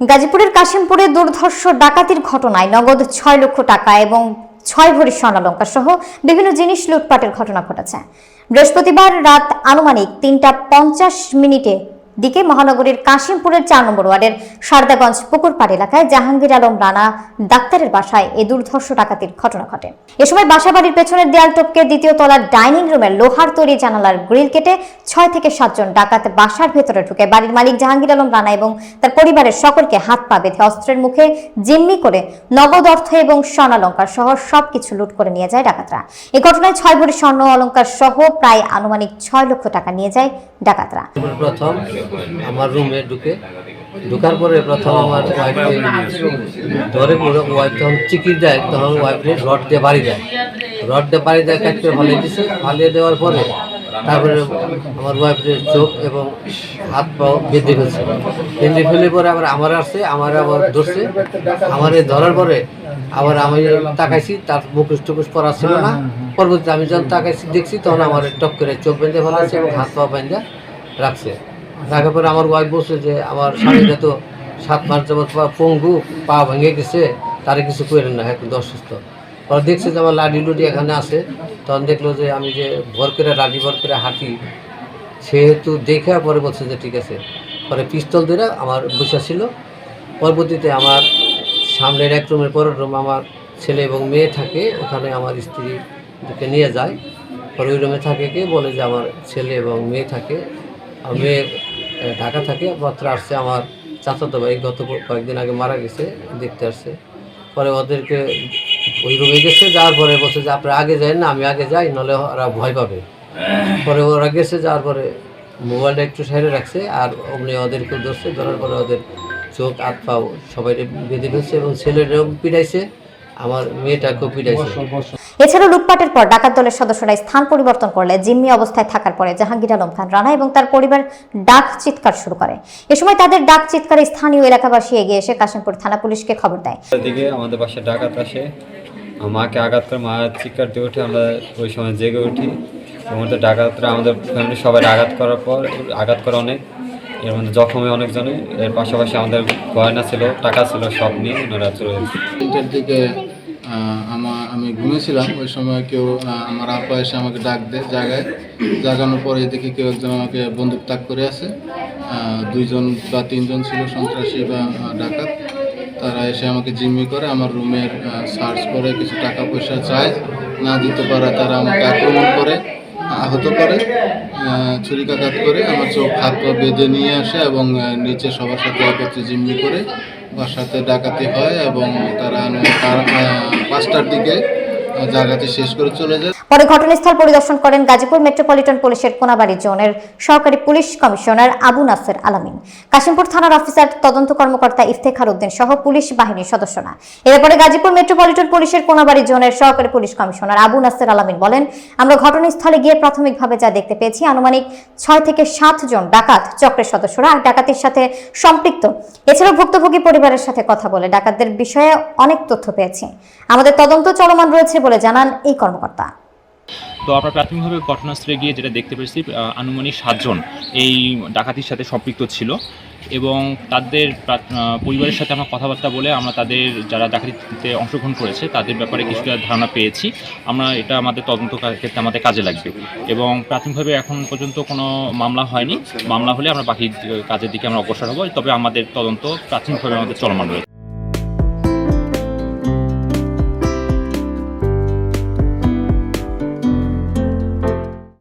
গাজীপুরের কাশিমপুরে দুর্ধর্ষ ডাকাতির ঘটনায় নগদ ছয় লক্ষ টাকা এবং ছয় ভরি স্বর্ণালঙ্কা সহ বিভিন্ন জিনিস লুটপাটের ঘটনা ঘটেছে। বৃহস্পতিবার রাত আনুমানিক তিনটা পঞ্চাশ মিনিটে দিকে মহানগরীর কাশিমপুরের চার নম্বর ওয়ার্ডের সারদাগঞ্জ পুকুরপাড় এলাকায় জাহাঙ্গীর আলম রানা ডাক্তারের বাসায় এ দুর্ধর্ষ ডাকাতির ঘটনা ঘটে। এ সময় বাসা বাড়ির পেছনের দেয়াল টপকে দ্বিতীয় তলার ডাইনিং রুমের লোহার তৈরি জানালার গ্রিল কেটে ছয় থেকে সাতজন ডাকাত বাসার ভেতরে ঢুকে বাড়ির মালিক জাহাঙ্গীর আলম রানা এবং তার পরিবারের সকলকে হাত পা বেঁধে অস্ত্রের মুখে জিম্মি করে নগদ অর্থ এবং স্বর্ণালঙ্কার সহ সবকিছু লুট করে নিয়ে যায় ডাকাতরা। এ ঘটনায় ছয় ভরি স্বর্ণ অলঙ্কার সহ প্রায় আনুমানিক ছয় লক্ষ টাকা নিয়ে যায় ডাকাতরা। প্রথম আমার রুমে ঢুকে। ঢুকার পরে প্রথম আমার ওয়াইফকে ধরে পুরো ওয়াইফ যখন চিকির দেয়, তখন ওয়াইফকে রড দিয়ে বাড়ি দেয়। রড দিয়ে বাড়ি দেয়, কাটতে ফালিয়ে দিছে। ফালিয়ে দেওয়ার পরে তারপরে আমার ওয়াইফের চোখ এবং হাত পাও বেঁধে ফেলছে। বেঁধে ফেলে পরে আবার আমার আসছে, আমার আবার ধরছে। আমার ধরার পরে আবার আমি তাকাইছি, তার মুখোশ টুকুশ পরা ছিল না। পরবর্তীতে আমি যখন তাকাইছি, দেখছি, তখন আমার টপ করে চোখ বেঁধে ফেলাচ্ছে এবং হাত পা বেঁধে রাখছে। রাখার পরে আমার ওয়াইফ বলছে যে আমার স্বামীটা তো সাত মাস যাবত পঙ্গু পা ভেঙে গেছে তারে কিছু করেন না এখন অসুস্থ। পরে দেখছে যে আমার লাডি লুডি এখানে আছে। তখন দেখল যে আমি যে ভর করে লাডি ভর করে হাঁটি সেহেতু দেখে পরে বলছে যে ঠিক আছে। পরে পিস্তল ধরে আমার বসা ছিল। পরবর্তীতে আমার সামনের এক রুমের পরের রুম আমার ছেলে এবং মেয়ে থাকে ওখানে আমার স্ত্রীকে নিয়ে যায়। পরে ওই রুমে থাকে কে বলে যে আমার ছেলে এবং মেয়ে থাকে। আর মেয়ে আহ, ঢাকা থাকে, মাত্র আসছে আমার চাচাতো ভাই, গত কয়েকদিন আগে মারা গেছে, দেখতে আসছে। পরে ওদেরকে ওই রুমে গেছে, যাওয়ার পরে বলছে যে, আপনারা আগে যাই না, আমি আগে যাই নাহলে ওরা ভয় পাবে। পরে ওরা গেছে, যাওয়ার পরে মোবাইলটা একটু সাইডে রাখছে, আর অমনি ওদেরকে ধরছে, ধরার পরে ওদের চোখ, হাত পাও সবাই বেঁধে ফেলছে এবং ছেলেটাও পিটাইছে। আমার পিটাইছে এছাড়াও লুটপাটের পর ডাকাত দলের সদস্যরা স্থান পরিবর্তন করলে জিম্মি অবস্থায় থাকার পরে জাহাঙ্গীর আলম খান রানা এবং তার পরিবার ডাক চিৎকার শুরু করে। এ সময় তাদের ডাক চিৎকারে স্থানীয় এলাকাবাসী এগিয়ে এসে কাশিমপুর থানা পুলিশকে খবর দেয়। দিকে আমাদের বাসায় ডাকাত আসে। মাকে আঘাত করে মা চিৎকার দিয়ে উঠে আমরা ওই সময় জেগে উঠি। এর মধ্যে ডাকাতরা আমাদের ফ্যামিলি সবাই আঘাত করার পর আঘাত করে অনেক। এর মধ্যে জখমে অনেকজনে এর পাশাপাশি আমাদের গয়না ছিল টাকা ছিল সব নিয়ে ওনারা চলে গেছে। তিনটার দিকে আমার আমি ঘুমিয়েছিলাম। ওই সময় কেউ আমার আপা এসে আমাকে ডাক দেয় জায়গায় জাগানোর পরে দেখি কেউ একজন আমাকে বন্দুক ত্যাগ করে আছে। দুইজন বা তিনজন ছিল সন্ত্রাসী বা ডাকাত। তারা এসে আমাকে জিম্মি করে, আমার রুমের সার্চ করে কিছু টাকা পয়সা চায়। না দিতে পারা তারা আমাকে আক্রমণ করে। আহত করে ছুরিকাঘাত করে, আমার চোখ হাত পা বেঁধে নিয়ে আসে এবং নিচে সবার সাথে একত্রে জিম্মি করে সাথে ডাকাতি হয় এবং তারা পাঁচটার দিকে জায়গাতে শেষ করে চলে যায়। পরে ঘটনাস্থল পরিদর্শন করেন গাজীপুর মেট্রোপলিটন পুলিশের কোনাবাড়ি জোনের সহকারী পুলিশ কমিশনার আবু নাসের আলামিন। কাশিমপুর থানার অফিসার তদন্ত কর্মকর্তা ইফতেখার উদ্দিন সহ পুলিশ বাহিনীর সদস্যরা। এ ব্যাপারে গাজীপুর মেট্রোপলিটন পুলিশের কোনাবাড়ি জোনের সহকারী পুলিশ কমিশনার আবু নাসের আলামিন বলেন, আমরা ঘটনাস্থলে গিয়ে প্রাথমিকভাবে যা দেখতে পেয়েছি, আনুমানিক ছয় থেকে সাত জন ডাকাত চক্রের সদস্যরা ডাকাতির সাথে সম্পৃক্ত। এছাড়াও ভুক্তভোগী পরিবারের সাথে কথা বলে ডাকাতদের বিষয়ে অনেক তথ্য পেয়েছি। আমাদের তদন্ত চলমান রয়েছে বলে জানান এই কর্মকর্তা। তো আমরা প্রাথমিকভাবে ঘটনাস্থলে গিয়ে যেটা দেখতে পেরেছি আনুমানিক সাতজন এই ডাকাতির সাথে সম্পৃক্ত ছিল এবং তাদের পরিবারের সাথে আমরা কথাবার্তা বলে আমরা তাদের যারা ডাকাতিতে অংশগ্রহণ করেছে তাদের ব্যাপারে কিছুটা ধারণা পেয়েছি। আমরা এটা আমাদের তদন্ত ক্ষেত্রে আমাদের কাজে লাগবে এবং প্রাথমিকভাবে এখন পর্যন্ত কোনো মামলা হয়নি। মামলা হলে আমরা বাকি কাজের দিকে আমরা অগ্রসর হব। তবে আমাদের তদন্ত প্রাথমিকভাবে আমাদের চলমান রয়েছে।